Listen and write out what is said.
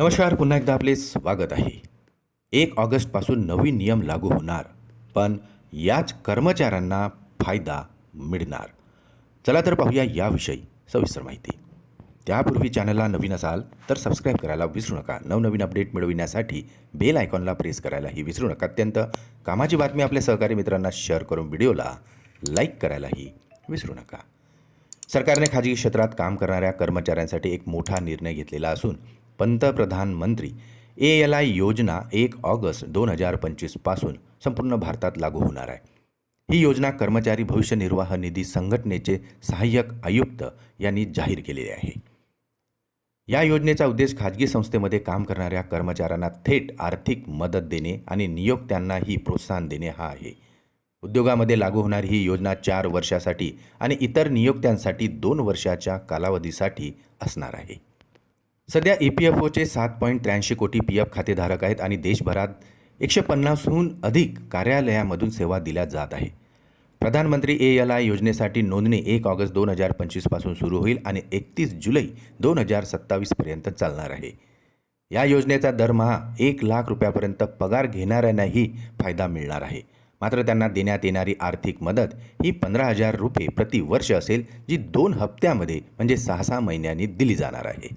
नमस्कार पुन्हा एकदा आपले स्वागत आहे. एक ऑगस्टपासून नवीन नियम लागू होणार पण याच कर्मचाऱ्यांना फायदा मिळणार. चला तर पाहूया याविषयी सविस्तर माहिती. त्यापूर्वी चॅनलला नवीन असाल तर सबस्क्राईब करायला विसरू नका. नवनवीन अपडेट मिळविण्यासाठी बेल आयकॉनला प्रेस करायलाही विसरू नका. अत्यंत कामाची बातमी आपल्या सहकारी मित्रांना शेअर करून व्हिडिओला लाईक करायलाही विसरू नका. सरकारने खाजगी क्षेत्रात काम करणाऱ्या कर्मचाऱ्यांसाठी एक मोठा निर्णय घेतलेला असून पंतप्रधान मंत्री ए एल आय योजना एक ऑगस्ट दोन हजार पंचवीसपासून संपूर्ण भारतात लागू होणार आहे. ही योजना कर्मचारी भविष्य निर्वाह निधी संघटनेचे सहाय्यक आयुक्त यांनी जाहीर केलेली आहे. या योजनेचा उद्देश खाजगी संस्थेमध्ये काम करणाऱ्या कर्मचाऱ्यांना थेट आर्थिक मदत देणे आणि नियोक्त्यांनाही प्रोत्साहन देणे हा आहे. उद्योगामध्ये लागू होणारी ही योजना चार वर्षासाठी आणि इतर नियोक्त्यांसाठी दोन वर्षाच्या कालावधीसाठी असणार आहे. सध्या ई पी एफ ओचे सात पॉईंट त्र्याऐंशी कोटी पी एफ खातेधारक आहेत आणि देशभरात एकशे पन्नासहून अधिक कार्यालयामधून सेवा दिल्या जात आहे. प्रधानमंत्री ए एल आय योजनेसाठी नोंदणी एक ऑगस्ट दोन हजार पंचवीसपासून सुरू होईल आणि एकतीस जुलै दोन हजार सत्तावीसपर्यंत चालणार आहे. या योजनेचा दरमहा एक लाख रुपयापर्यंत पगार घेणाऱ्यांनाही फायदा मिळणार आहे. मात्र त्यांना देण्यात येणारी आर्थिक मदत ही पंधरा हजार रुपये प्रतिवर्ष असेल जी दोन हप्त्यामध्ये म्हणजे सहा सहा महिन्यांनी दिली जाणार आहे.